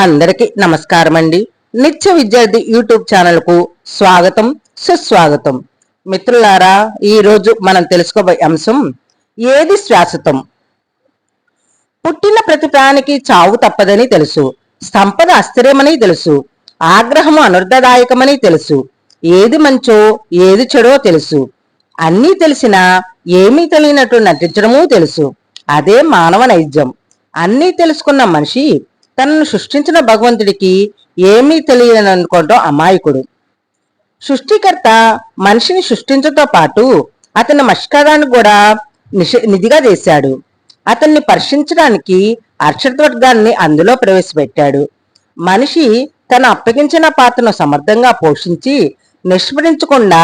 అందరికి నమస్కారం అండి నిత్య విద్యార్థి యూట్యూబ్ ఛానల్కు స్వాగతం సుస్వాగతం. మిత్రులారా ఈ రోజు మనం తెలుసుకోబోయే అంశం ఏది శాశ్వతం? పుట్టిన ప్రతి ప్రాణికి చావు తప్పదని తెలుసు సంపద అస్థిరమని తెలుసు ఆగ్రహము అనర్థదాయకమని తెలుసు ఏది మంచో ఏది చెడో తెలుసు. అన్నీ తెలిసినా ఏమీ తెలియనట్టు నటించడమూ తెలుసు. అదే మానవ నైజం. అన్నీ తెలుసుకున్న మనిషి తనను సృష్టించిన భగవంతుడికి ఏమీ తెలియననుకోవడం అమాయకుడు. సృష్టికర్త మనిషిని సృష్టించడంతో పాటు అతని మష్కరాన్ని కూడా నిధిగా చేశాడు. అతన్ని పరీక్షించడానికి అక్షరవర్గాన్ని అందులో ప్రవేశపెట్టాడు. మనిషి తన అప్పగించిన పాత్రను సమర్థంగా పోషించి నిష్పరించకుండా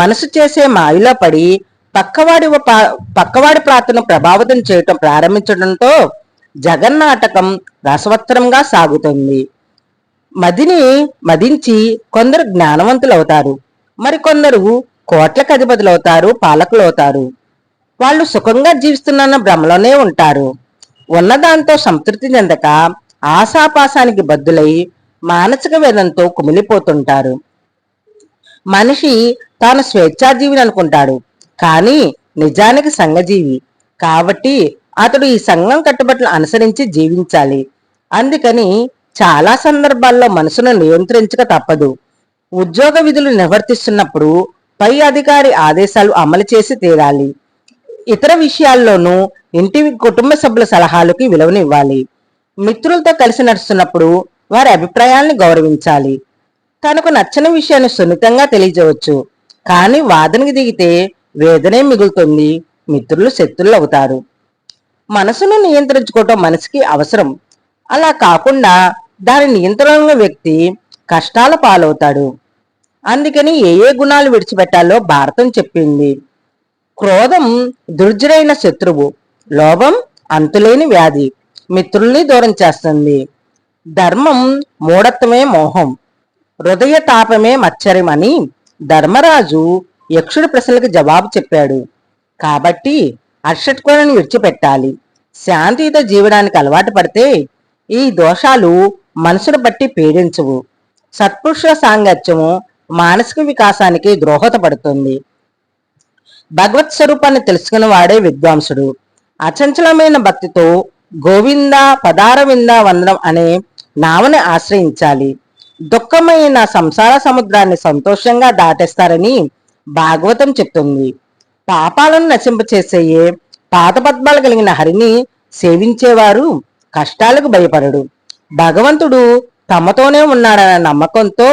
మనసు చేసే మాయలో పడి పక్కవాడి పక్కవాడి ప్రార్థన ప్రభావితం చేయటం ప్రారంభించడంతో జగన్నాటకం రసవత్తరంగా సాగుతుంది. మదిని మదించి కొందరు జ్ఞానవంతులవుతారు. మరికొందరు కోట్లకు అధిపతులవుతారు పాలకులవుతారు. వాళ్ళు సుఖంగా జీవిస్తున్న భ్రమలోనే ఉంటారు. ఉన్నదాంతో సంతృప్తి చెందక ఆశాపాసానికి బద్దులై మానసిక వేదంతో కుమిలిపోతుంటారు. మనిషి తాను స్వేచ్ఛాజీవిని అనుకుంటాడు కానీ నిజానికి సంఘజీవి. కాబట్టి అతడు ఈ సంఘం కట్టుబట్లు అనుసరించి జీవించాలి. అందుకని చాలా సందర్భాల్లో మనసును నియంత్రించక తప్పదు. ఉద్యోగ విధులు నిర్వర్తిస్తున్నప్పుడు పై అధికారి ఆదేశాలు అమలు చేసి తీరాలి. ఇతర విషయాల్లోనూ ఇంటి కుటుంబ సభ్యుల సలహాలకి విలువనివ్వాలి. మిత్రులతో కలిసి నడుస్తున్నప్పుడు వారి అభిప్రాయాలను గౌరవించాలి. తనకు నచ్చని విషయాన్ని సున్నితంగా తెలియజేయవచ్చు. కానీ వాదనకి దిగితే వేదనే మిగులుతుంది. మిత్రులు శత్రులు అవుతారు. మనసును నియంత్రించుకోవటం మనసుకి అవసరం. అలా కాకుండా దాని నియంత్రణలో వ్యక్తి కష్టాల పాలవుతాడు. అందుకని ఏ ఏ గుణాలు విడిచిపెట్టాలో భారతం చెప్పింది. క్రోధం దుర్జరైన శత్రువు లోభం అంతులేని వ్యాధి మిత్రుల్ని దూరం చేస్తుంది. ధర్మం మూఢత్వమే మోహం హృదయ తాపమే మచ్చరమని ధర్మరాజు యక్షుడి ప్రశ్నలకు జవాబు చెప్పాడు. కాబట్టి అర్షట్కోలను విడిచిపెట్టాలి. శాంతియుత జీవడానికి అలవాటు పడితే ఈ దోషాలు మనసును బట్టి పీడించవు. సత్పురుషుల సాంగత్యము మానసిక వికాసానికి ద్రోహతపడుతుంది భగవత్ స్వరూపాన్ని తెలుసుకున్న వాడే విద్వాంసుడు. అచంచలమైన భక్తితో గోవింద పదారవింద వందనం అనే నావని ఆశ్రయించాలి. దుఃఖమైన సంసార సముద్రాన్ని సంతోషంగా దాటేస్తారని భాగవతం చెప్తుంది. పాపాలను నశింపచేసేయే పాదపద్మాలు కలిగిన హరిని సేవించేవారు కష్టాలకు భయపడడు. భగవంతుడు తమతోనే ఉన్నాడన్న నమ్మకంతో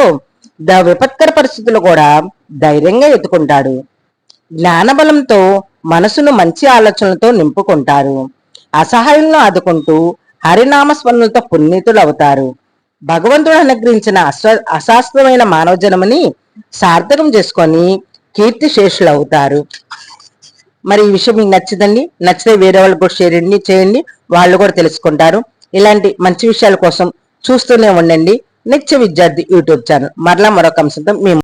ద విపత్కర పరిస్థితులు కూడా ధైర్యంగా ఎత్తుకుంటాడు. జ్ఞానబలంతో మనసును మంచి ఆలోచనలతో నింపుకుంటారు. అసహాయంలో ఆదుకుంటూ హరినామస్మరణలతో పుణ్యతులు అవుతారు భగవంతుడు అనుగ్రహించిన అశ్వ అశాస్త్రమైన మానవ జన్మని సార్థకం చేసుకొని కీర్తి శేషులు అవుతారు మరి ఈ విషయం మీకు నచ్చిందండి నచ్చితే వేరే వాళ్ళు కూడా షేర్ చేయండి వాళ్ళు కూడా తెలుసుకుంటారు. ఇలాంటి మంచి విషయాల కోసం చూస్తూనే ఉండండి. నిత్య విద్యార్థి యూట్యూబ్ ఛానల్. మరలా మరొక అంశంతో మేము